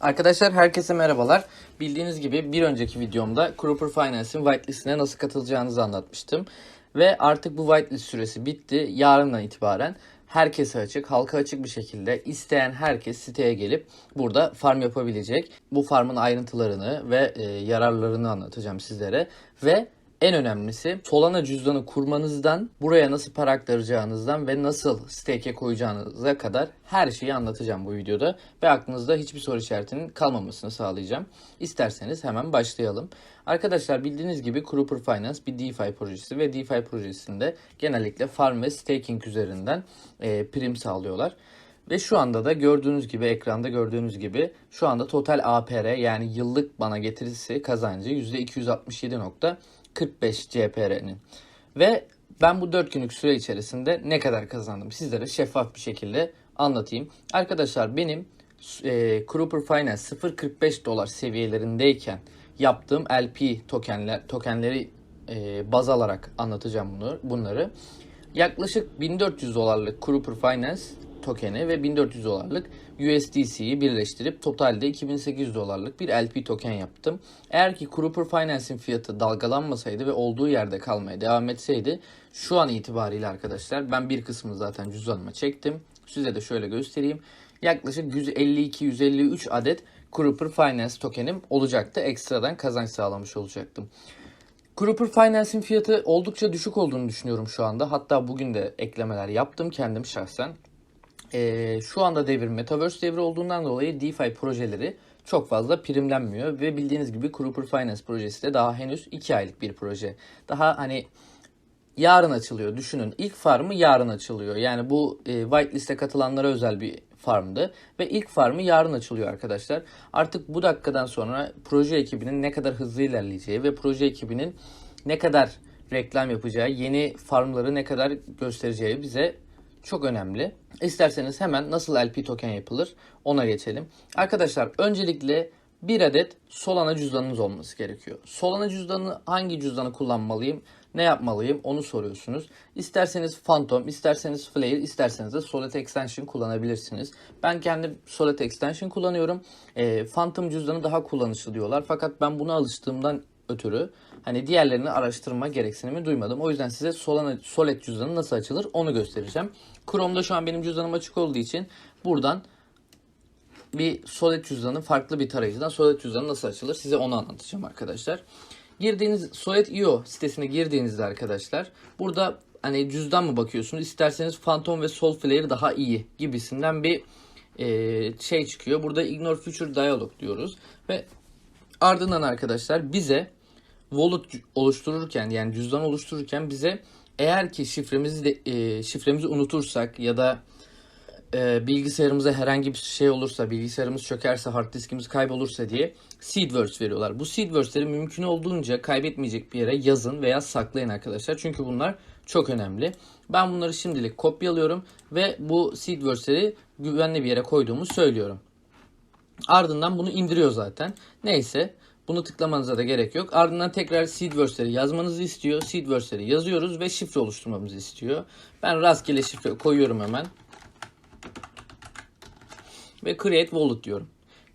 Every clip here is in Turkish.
Arkadaşlar herkese merhabalar. Bildiğiniz gibi bir önceki videomda Cooper Finance'in whitelist'ine nasıl katılacağınızı anlatmıştım. Ve artık bu whitelist süresi bitti. Yarından itibaren herkese açık, halka açık bir şekilde isteyen herkes siteye gelip burada farm yapabilecek. Bu farmın ayrıntılarını ve e, yararlarını anlatacağım sizlere. Ve en önemlisi Solana cüzdanı kurmanızdan buraya nasıl para aktaracağınızdan ve nasıl stake'e koyacağınıza kadar her şeyi anlatacağım bu videoda ve aklınızda hiçbir soru işaretinin kalmamasını sağlayacağım. İsterseniz hemen başlayalım. Arkadaşlar bildiğiniz gibi Cooper Finance bir DeFi projesi ve DeFi projesinde genellikle farm ve staking üzerinden e, prim sağlıyorlar. Ve şu anda da gördüğünüz gibi ekranda gördüğünüz gibi şu anda total APR yani yıllık bana getirisi kazancı %267.45 CPR'nin. Ve ben bu 4 günlük süre içerisinde ne kadar kazandım sizlere şeffaf bir şekilde anlatayım. Arkadaşlar benim e, Cooper Finance 0.45 dolar seviyelerindeyken yaptığım LP tokenler tokenleri e, baz alarak anlatacağım bunu bunları. Yaklaşık 1400 dolarlık Cooper Finance tokeni ve 1400 dolarlık USDC'yi birleştirip totalde 2800 dolarlık bir LP token yaptım. Eğer ki Cooper Finance'in fiyatı dalgalanmasaydı ve olduğu yerde kalmaya devam etseydi şu an itibariyle arkadaşlar ben bir kısmını zaten cüzdanıma çektim. Size de şöyle göstereyim. Yaklaşık 152-153 adet Cooper Finance tokenim olacaktı. Ekstradan kazanç sağlamış olacaktım. Cooper Finance'in fiyatı oldukça düşük olduğunu düşünüyorum şu anda. Hatta bugün de eklemeler yaptım kendim şahsen. Ee, şu anda devir Metaverse devri olduğundan dolayı DeFi projeleri çok fazla primlenmiyor. Ve bildiğiniz gibi Cooper Finance projesi de daha henüz 2 aylık bir proje. Daha hani yarın açılıyor. Düşünün ilk farmı yarın açılıyor. Yani bu e, whitelist'e katılanlara özel bir farmdı. Ve ilk farmı yarın açılıyor arkadaşlar. Artık bu dakikadan sonra proje ekibinin ne kadar hızlı ilerleyeceği ve proje ekibinin ne kadar reklam yapacağı, yeni farmları ne kadar göstereceği bize çok önemli. İsterseniz hemen nasıl LP token yapılır ona geçelim. Arkadaşlar öncelikle bir adet Solana cüzdanınız olması gerekiyor. Solana cüzdanı hangi cüzdanı kullanmalıyım? Ne yapmalıyım? Onu soruyorsunuz. İsterseniz Phantom, isterseniz Flare, isterseniz de Solid Extension kullanabilirsiniz. Ben kendi Solid Extension kullanıyorum. E, Phantom cüzdanı daha kullanışlı diyorlar. Fakat ben buna alıştığımdan ötürü hani diğerlerini araştırma gereksinimi duymadım. O yüzden size Solana Solid cüzdanı nasıl açılır onu göstereceğim. Chrome'da şu an benim cüzdanım açık olduğu için buradan bir Solid cüzdanı farklı bir tarayıcıdan Solid cüzdanı nasıl açılır size onu anlatacağım arkadaşlar. Girdiğiniz Solid.io sitesine girdiğinizde arkadaşlar burada hani cüzdan mı bakıyorsunuz isterseniz Phantom ve Soulflare daha iyi gibisinden bir e, şey çıkıyor. Burada Ignore Future Dialog diyoruz ve ardından arkadaşlar bize wallet oluştururken yani cüzdan oluştururken bize eğer ki şifremizi de, e, şifremizi unutursak ya da e, bilgisayarımıza herhangi bir şey olursa, bilgisayarımız çökerse, hard diskimiz kaybolursa diye seed words veriyorlar. Bu seed words'leri mümkün olduğunca kaybetmeyecek bir yere yazın veya saklayın arkadaşlar. Çünkü bunlar çok önemli. Ben bunları şimdilik kopyalıyorum ve bu seed words'leri güvenli bir yere koyduğumu söylüyorum. Ardından bunu indiriyor zaten. Neyse bunu tıklamanıza da gerek yok. Ardından tekrar seed words'leri yazmanızı istiyor. Seed words'leri yazıyoruz ve şifre oluşturmamızı istiyor. Ben rastgele şifre koyuyorum hemen ve Create Wallet diyorum.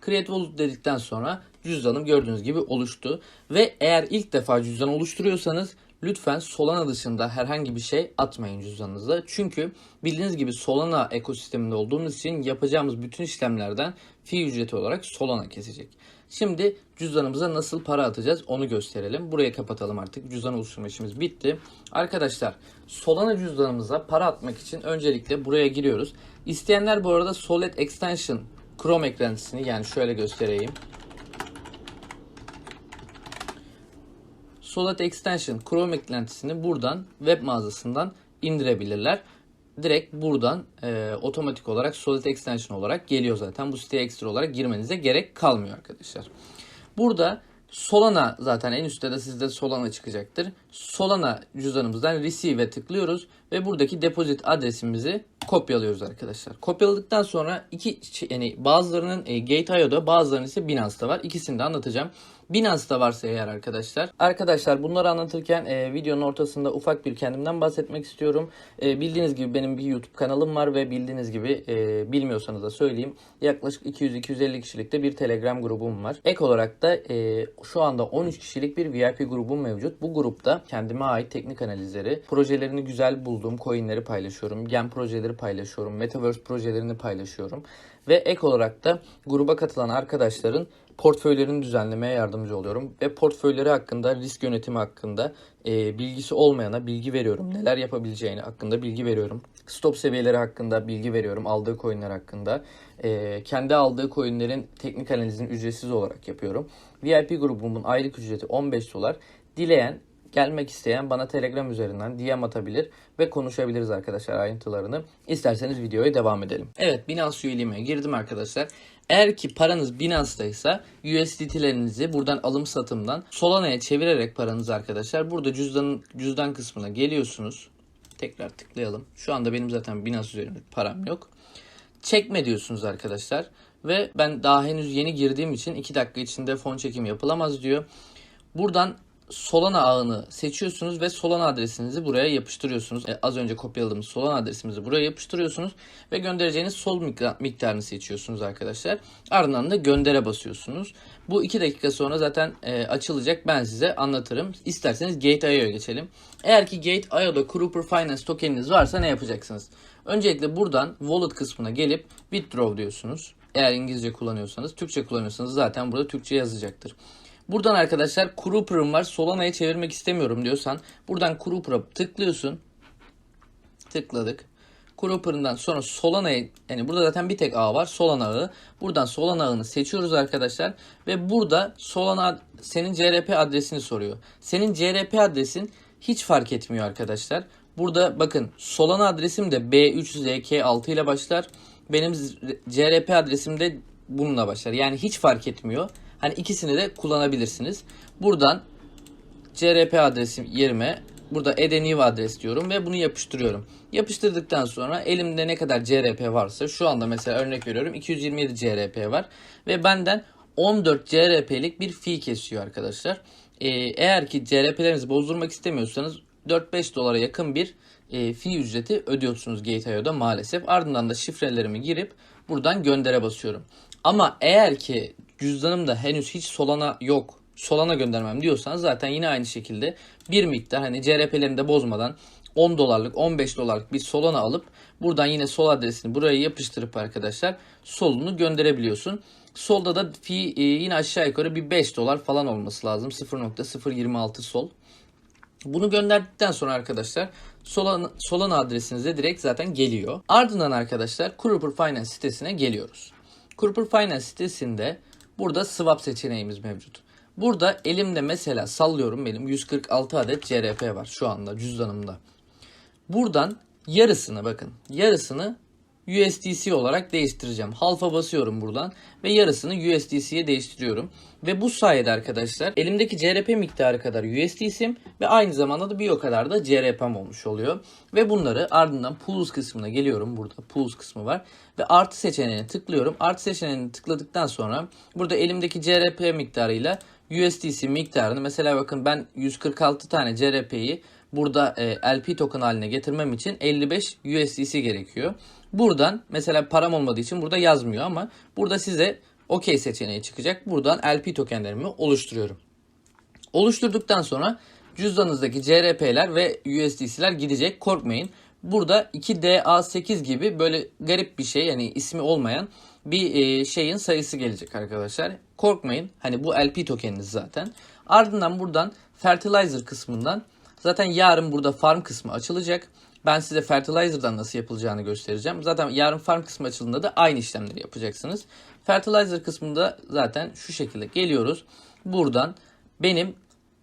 Create Wallet dedikten sonra cüzdanım gördüğünüz gibi oluştu. Ve eğer ilk defa cüzdan oluşturuyorsanız lütfen Solana dışında herhangi bir şey atmayın cüzdanınıza. Çünkü bildiğiniz gibi Solana ekosisteminde olduğumuz için yapacağımız bütün işlemlerden fi ücreti olarak Solana kesecek. Şimdi cüzdanımıza nasıl para atacağız onu gösterelim. Burayı kapatalım artık. Cüzdan oluşturma işimiz bitti. Arkadaşlar Solana cüzdanımıza para atmak için öncelikle buraya giriyoruz. İsteyenler bu arada Solid Extension Chrome eklentisini yani şöyle göstereyim. Solid Extension Chrome eklentisini buradan web mağazasından indirebilirler. Direkt buradan e, otomatik olarak Solid Extension olarak geliyor zaten. Bu siteye ekstra olarak girmenize gerek kalmıyor arkadaşlar. Burada Solana zaten en üstte de sizde Solana çıkacaktır. Solana cüzdanımızdan Receive'e tıklıyoruz ve buradaki deposit adresimizi kopyalıyoruz arkadaşlar. Kopyaladıktan sonra iki yani bazılarının e, Gate.io'da bazılarının ise Binance'da var. İkisini de anlatacağım. Binance'da varsa eğer arkadaşlar. Arkadaşlar bunları anlatırken e, videonun ortasında ufak bir kendimden bahsetmek istiyorum. E, bildiğiniz gibi benim bir YouTube kanalım var ve bildiğiniz gibi e, bilmiyorsanız da söyleyeyim. Yaklaşık 200-250 kişilikte bir Telegram grubum var. Ek olarak da e, şu anda 13 kişilik bir VIP grubum mevcut. Bu grupta kendime ait teknik analizleri, projelerini güzel bulduğum coinleri paylaşıyorum. Gen projeleri paylaşıyorum. Metaverse projelerini paylaşıyorum. Ve ek olarak da gruba katılan arkadaşların portföylerini düzenlemeye yardımcı oluyorum. Ve portföyleri hakkında, risk yönetimi hakkında e, bilgisi olmayana bilgi veriyorum. Neler yapabileceğini hakkında bilgi veriyorum. Stop seviyeleri hakkında bilgi veriyorum. Aldığı coinler hakkında. E, kendi aldığı coinlerin teknik analizini ücretsiz olarak yapıyorum. VIP grubumun aylık ücreti 15 dolar. Dileyen gelmek isteyen bana Telegram üzerinden DM atabilir ve konuşabiliriz arkadaşlar ayrıntılarını. İsterseniz videoya devam edelim. Evet Binance üyeliğime girdim arkadaşlar. Eğer ki paranız Binance'daysa USDT'lerinizi buradan alım satımdan Solana'ya çevirerek paranızı arkadaşlar burada cüzdan cüzdan kısmına geliyorsunuz. Tekrar tıklayalım. Şu anda benim zaten Binance üzerinde param yok. Çekme diyorsunuz arkadaşlar. Ve ben daha henüz yeni girdiğim için 2 dakika içinde fon çekim yapılamaz diyor. Buradan Solana ağını seçiyorsunuz ve Solana adresinizi buraya yapıştırıyorsunuz. E, az önce kopyaladığımız Solana adresimizi buraya yapıştırıyorsunuz ve göndereceğiniz sol miktarını seçiyorsunuz arkadaşlar. Ardından da göndere basıyorsunuz. Bu 2 dakika sonra zaten e, açılacak. Ben size anlatırım. İsterseniz Gate.io'ya geçelim. Eğer ki Gate.io'da Crouper Finance tokeniniz varsa ne yapacaksınız? Öncelikle buradan Wallet kısmına gelip Withdraw diyorsunuz. Eğer İngilizce kullanıyorsanız, Türkçe kullanıyorsanız zaten burada Türkçe yazacaktır. Buradan arkadaşlar Crouper'ım var Solana'ya çevirmek istemiyorum diyorsan buradan Crouper'a tıklıyorsun. Tıkladık. Crouper'ından sonra Solana'ya yani burada zaten bir tek ağ var Solana ağı. Buradan Solana ağını seçiyoruz arkadaşlar ve burada Solana senin CRP adresini soruyor. Senin CRP adresin hiç fark etmiyor arkadaşlar. Burada bakın Solana adresim de B3ZK6 ile başlar. Benim CRP adresim de bununla başlar. Yani hiç fark etmiyor. Hani ikisini de kullanabilirsiniz. Buradan CRP adresim yerime burada new adres diyorum ve bunu yapıştırıyorum. Yapıştırdıktan sonra elimde ne kadar CRP varsa şu anda mesela örnek veriyorum 227 CRP var ve benden 14 CRP'lik bir fee kesiyor arkadaşlar. Ee, eğer ki CRP'lerinizi bozdurmak istemiyorsanız 4-5 dolara yakın bir e, fee ücreti ödüyorsunuz Gate.io'da maalesef. Ardından da şifrelerimi girip buradan göndere basıyorum. Ama eğer ki cüzdanımda henüz hiç Solana yok. Solana göndermem diyorsanız zaten yine aynı şekilde bir miktar hani CRP'lerini de bozmadan 10 dolarlık 15 dolarlık bir Solana alıp buradan yine sol adresini buraya yapıştırıp arkadaşlar solunu gönderebiliyorsun. Solda da fee e, yine aşağı yukarı bir 5 dolar falan olması lazım. 0.026 sol. Bunu gönderdikten sonra arkadaşlar Solana, Solana adresinize direkt zaten geliyor. Ardından arkadaşlar Crouper Finance sitesine geliyoruz. Crouper Finance sitesinde burada swap seçeneğimiz mevcut. Burada elimde mesela sallıyorum benim 146 adet CRP var şu anda cüzdanımda. Buradan yarısını bakın yarısını USDC olarak değiştireceğim. Halfa basıyorum buradan ve yarısını USDC'ye değiştiriyorum. Ve bu sayede arkadaşlar elimdeki CRP miktarı kadar USDC'm ve aynı zamanda da bir o kadar da CRP'm olmuş oluyor. Ve bunları ardından pools kısmına geliyorum. Burada pools kısmı var. Ve artı seçeneğine tıklıyorum. Artı seçeneğini tıkladıktan sonra burada elimdeki CRP miktarıyla USDC miktarını mesela bakın ben 146 tane CRP'yi burada e, LP token haline getirmem için 55 USDC gerekiyor. Buradan mesela param olmadığı için burada yazmıyor ama burada size OK seçeneği çıkacak. Buradan LP tokenlerimi oluşturuyorum. Oluşturduktan sonra cüzdanınızdaki CRP'ler ve USDC'ler gidecek. Korkmayın. Burada 2DA8 gibi böyle garip bir şey yani ismi olmayan bir e, şeyin sayısı gelecek arkadaşlar. Korkmayın. Hani bu LP tokeniniz zaten. Ardından buradan fertilizer kısmından zaten yarın burada farm kısmı açılacak. Ben size fertilizer'dan nasıl yapılacağını göstereceğim. Zaten yarın farm kısmı açıldığında da aynı işlemleri yapacaksınız. Fertilizer kısmında zaten şu şekilde geliyoruz. Buradan benim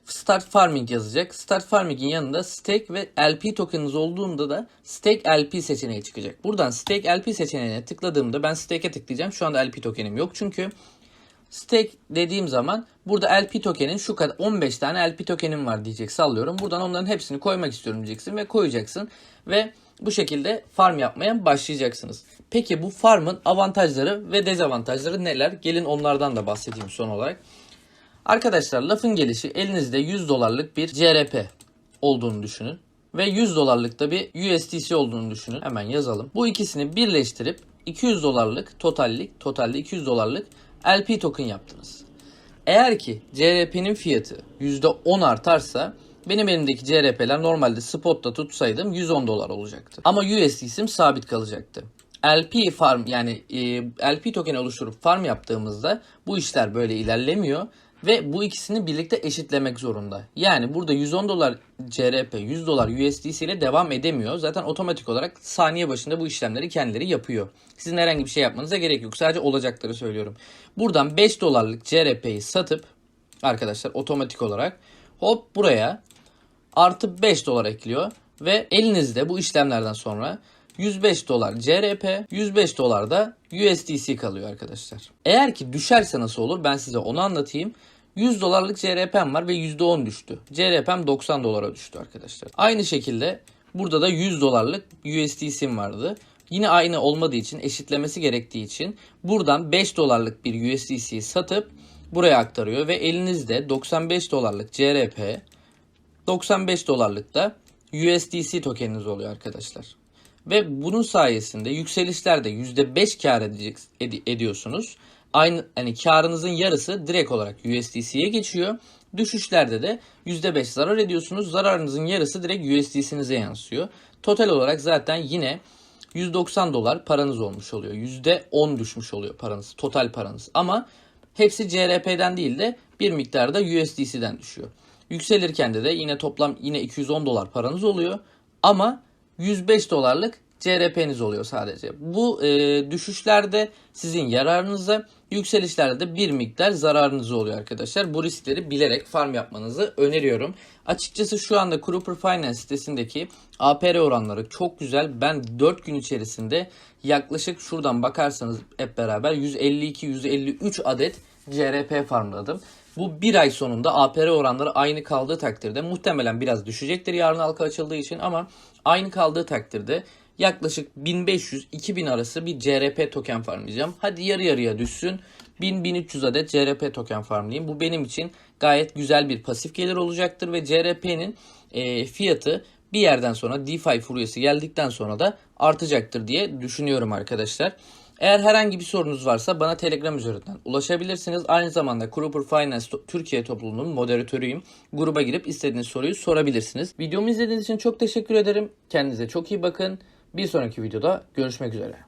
Start Farming yazacak. Start Farming'in yanında Stake ve LP tokeniniz olduğunda da Stake LP seçeneği çıkacak. Buradan Stake LP seçeneğine tıkladığımda ben Stake'e tıklayacağım. Şu anda LP tokenim yok çünkü Stake dediğim zaman burada LP tokenin şu kadar 15 tane LP tokenim var diyecek sallıyorum. Buradan onların hepsini koymak istiyorum diyeceksin ve koyacaksın ve bu şekilde farm yapmaya başlayacaksınız. Peki bu farmın avantajları ve dezavantajları neler? Gelin onlardan da bahsedeyim son olarak. Arkadaşlar lafın gelişi elinizde 100 dolarlık bir CRP olduğunu düşünün. Ve 100 dolarlık da bir USDC olduğunu düşünün. Hemen yazalım. Bu ikisini birleştirip 200 dolarlık totallik, totalde 200 dolarlık LP token yaptınız. Eğer ki CRP'nin fiyatı %10 artarsa benim elimdeki CRP'ler normalde spotta tutsaydım 110 dolar olacaktı. Ama USDC'm sabit kalacaktı. LP farm yani e, LP token oluşturup farm yaptığımızda bu işler böyle ilerlemiyor ve bu ikisini birlikte eşitlemek zorunda. Yani burada 110 dolar CRP 100 dolar USDC ile devam edemiyor. Zaten otomatik olarak saniye başında bu işlemleri kendileri yapıyor. Sizin herhangi bir şey yapmanıza gerek yok. Sadece olacakları söylüyorum. Buradan 5 dolarlık CRP'yi satıp arkadaşlar otomatik olarak hop buraya artı 5 dolar ekliyor ve elinizde bu işlemlerden sonra 105 dolar CRP, 105 dolar da USDC kalıyor arkadaşlar. Eğer ki düşerse nasıl olur ben size onu anlatayım. 100 dolarlık CRP'm var ve %10 düştü. CRP'm 90 dolara düştü arkadaşlar. Aynı şekilde burada da 100 dolarlık USDC'm vardı. Yine aynı olmadığı için eşitlemesi gerektiği için buradan 5 dolarlık bir USDC satıp buraya aktarıyor ve elinizde 95 dolarlık CRP, 95 dolarlık da USDC tokeniniz oluyor arkadaşlar. Ve bunun sayesinde yükselişlerde %5 kar ediyorsunuz. Aynı hani karınızın yarısı direkt olarak USDC'ye geçiyor. Düşüşlerde de %5 zarar ediyorsunuz. Zararınızın yarısı direkt USDC'nize yansıyor. Total olarak zaten yine 190 dolar paranız olmuş oluyor. %10 düşmüş oluyor paranız, total paranız. Ama hepsi CRP'den değil de bir miktar da USDC'den düşüyor. Yükselirken de de yine toplam yine 210 dolar paranız oluyor. Ama 105 dolarlık CRP'niz oluyor sadece. Bu e, düşüşlerde sizin yararınıza, yükselişlerde de bir miktar zararınız oluyor arkadaşlar. Bu riskleri bilerek farm yapmanızı öneriyorum. Açıkçası şu anda Cooper Finance sitesindeki APR oranları çok güzel. Ben 4 gün içerisinde yaklaşık şuradan bakarsanız hep beraber 152-153 adet CRP farmladım. Bu bir ay sonunda APR oranları aynı kaldığı takdirde muhtemelen biraz düşecektir yarın halka açıldığı için ama aynı kaldığı takdirde yaklaşık 1500-2000 arası bir CRP token farmlayacağım. Hadi yarı yarıya düşsün. 1000-1300 adet CRP token farmlayayım. Bu benim için gayet güzel bir pasif gelir olacaktır ve CRP'nin e, fiyatı bir yerden sonra DeFi furyası geldikten sonra da artacaktır diye düşünüyorum arkadaşlar. Eğer herhangi bir sorunuz varsa bana Telegram üzerinden ulaşabilirsiniz. Aynı zamanda Cooper Finance Türkiye topluluğunun moderatörüyüm. Gruba girip istediğiniz soruyu sorabilirsiniz. Videomu izlediğiniz için çok teşekkür ederim. Kendinize çok iyi bakın. Bir sonraki videoda görüşmek üzere.